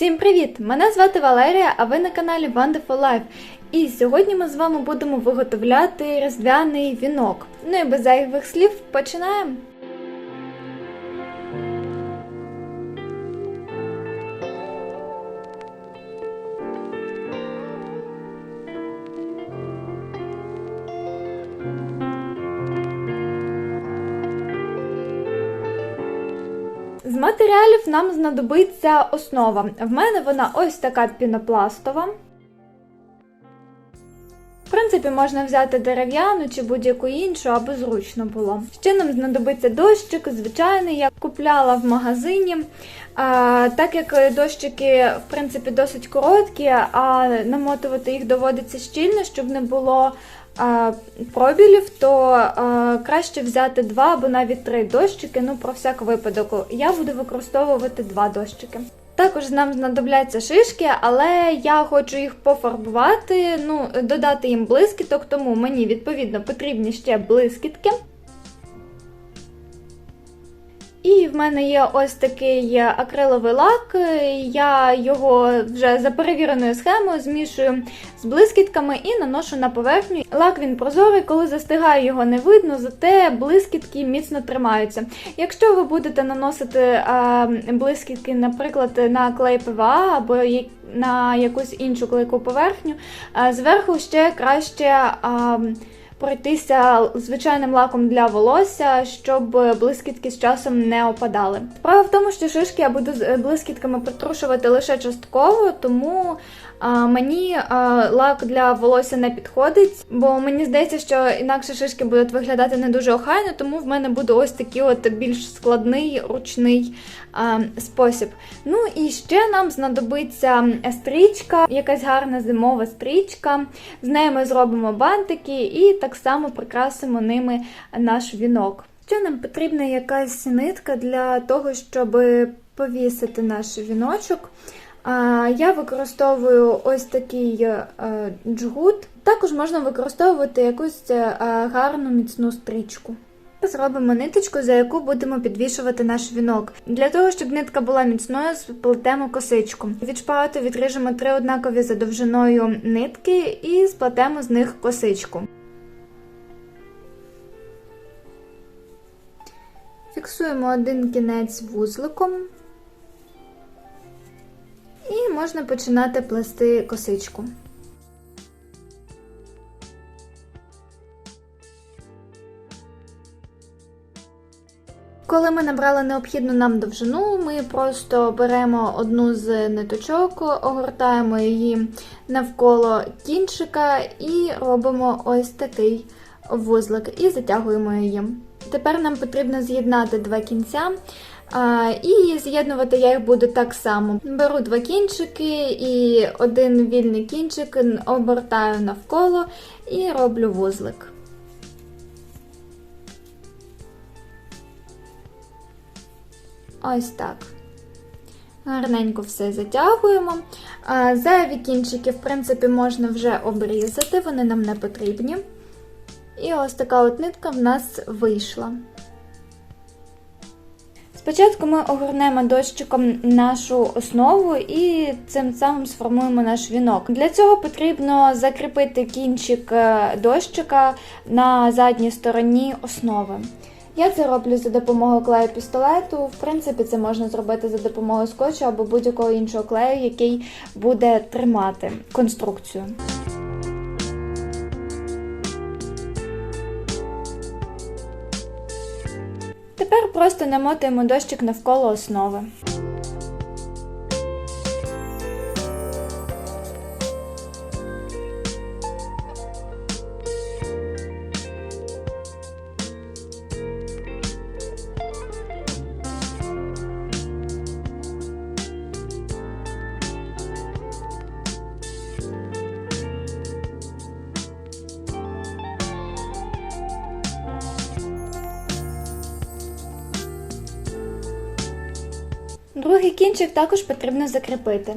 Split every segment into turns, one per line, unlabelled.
Всім привіт! Мене звати Валерія, а ви на каналі Wonderful Life. І сьогодні ми з вами будемо виготовляти різдвяний вінок. Ну і без зайвих слів починаємо. З матеріалів нам знадобиться основа. В мене вона ось така пінопластова. В принципі, можна взяти дерев'яну чи будь-яку іншу, аби зручно було. Ще нам знадобиться дощик, звичайний, я купляла в магазині. А, так як дощики, в принципі, досить короткі, а намотувати їх доводиться щільно, щоб не було пробілів, то краще взяти два або навіть три дощики, ну про всяк випадок. Я буду використовувати два дощики. Також нам знадобляться шишки, але я хочу їх пофарбувати, ну, додати їм блискіток, тому мені відповідно потрібні ще блискітки. І в мене є ось такий акриловий лак. Я його вже за перевіреною схемою змішую з блискітками і наношу на поверхню. Лак він прозорий, коли застигає, його не видно, зате блискітки міцно тримаються. Якщо ви будете наносити блискітки, наприклад, на клей ПВА або на якусь іншу клейку поверхню, зверху ще краще. Пройтися звичайним лаком для волосся, щоб блискітки з часом не опадали. Справа в тому, що шишки я буду з блискітками притрушувати лише частково, тому мені лак для волосся не підходить, бо мені здається, що інакше шишки будуть виглядати не дуже охайно, тому в мене буде ось такий от більш складний ручний спосіб. Ну і ще нам знадобиться стрічка, якась гарна зимова стрічка. З нею ми зробимо бантики і так само прикрасимо ними наш вінок. Ще нам потрібна якась нитка для того, щоб повісити наш віночок. Я використовую ось такий джгут. Також можна використовувати якусь гарну міцну стрічку. Зробимо ниточку, за яку будемо підвішувати наш вінок. Для того, щоб нитка була міцною, сплетемо косичку. Від шпагату відріжемо три однакові за довжиною нитки і сплетемо з них косичку. Фіксуємо один кінець вузликом. І можна починати плести косичку. Коли ми набрали необхідну нам довжину, ми просто беремо одну з ниточок, огортаємо її навколо кінчика і робимо ось такий вузлик і затягуємо її. Тепер нам потрібно з'єднати два кінця. І з'єднувати я їх буду так само. Беру два кінчики і один вільний кінчик обертаю навколо і роблю вузлик. Ось так. Гарненько все затягуємо. Зайві кінчики, в принципі, можна вже обрізати, вони нам не потрібні. І ось така от нитка в нас вийшла. Спочатку ми огорнемо дощиком нашу основу і цим самим сформуємо наш вінок. Для цього потрібно закріпити кінчик дощика на задній стороні основи. Я це роблю за допомогою клею пістолету. В принципі, це можна зробити за допомогою скотчу або будь-якого іншого клею, який буде тримати конструкцію. Тепер просто намотуємо дощик навколо основи. Другий кінчик також потрібно закріпити.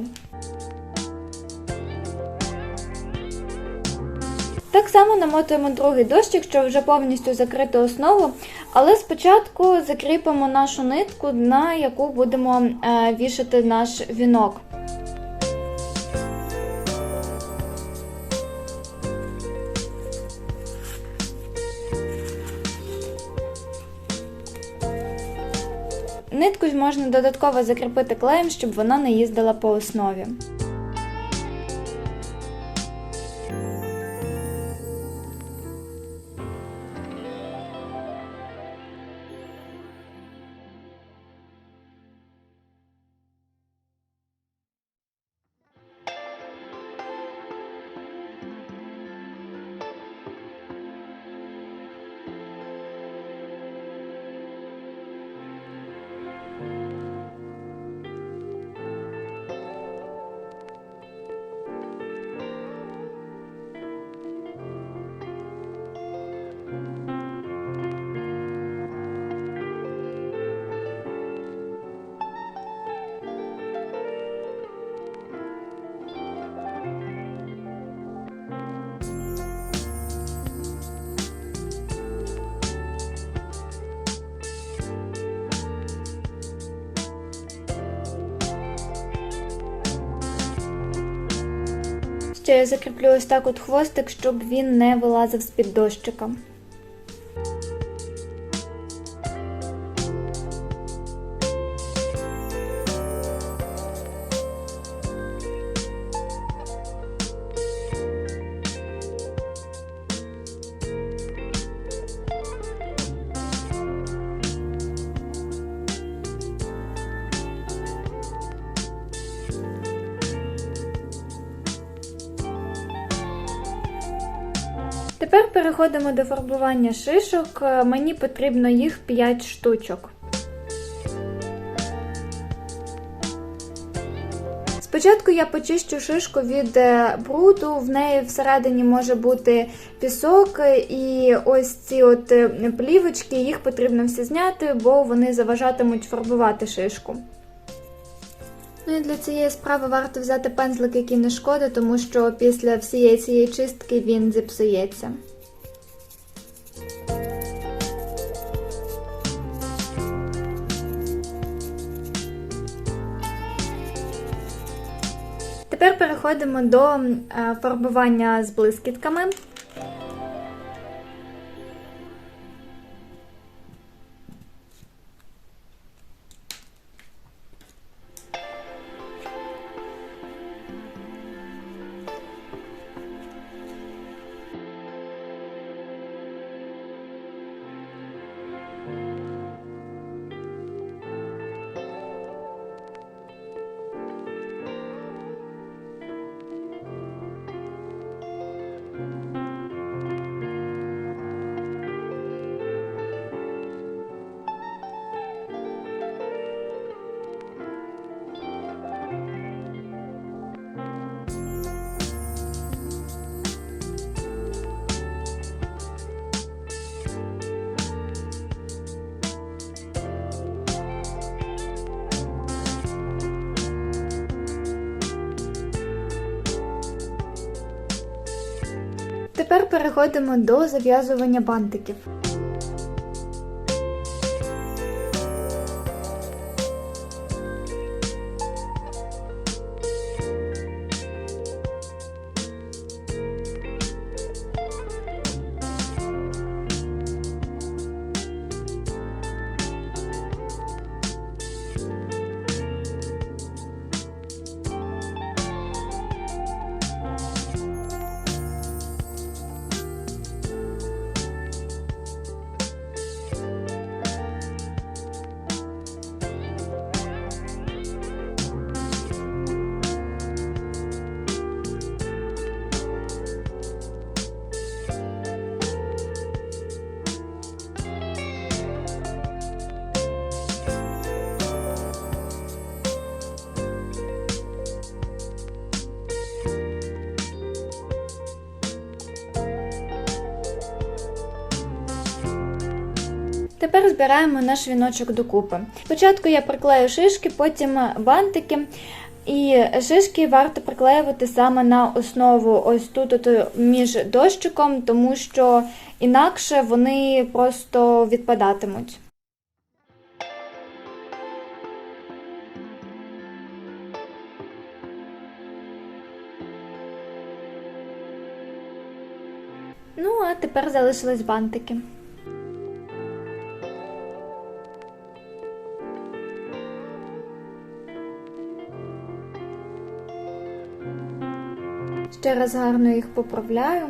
Так само намотуємо другий дощик, щоб вже повністю закрити основу, але спочатку закріпимо нашу нитку, на яку будемо е, вішати наш вінок. Можна додатково закріпити клеєм, щоб вона не їздила по основі. Ще я закріплю ось так от хвостик, щоб він не вилазив з-під дощика. Тепер переходимо до фарбування шишок. Е, Мені потрібно їх 5 штучок. Спочатку я почищу шишку від е, бруду, в неї всередині може бути пісок, і ось ці от е, плівочки, їх потрібно всі зняти, бо вони заважатимуть фарбувати шишку. Ну і для цієї справи варто взяти пензлик, який не шкодить, тому що після всієї цієї чистки він зіпсується. Тепер переходимо до е, фарбування з блискітками. Тепер переходимо до зав'язування бантиків. Тепер збираємо наш віночок докупи. Спочатку я приклею шишки, потім бантики. І шишки варто приклеювати саме на основу, ось тут от між дощиком, тому що інакше вони просто відпадатимуть. Ну, а тепер залишились бантики. Ще раз гарно їх поправляю.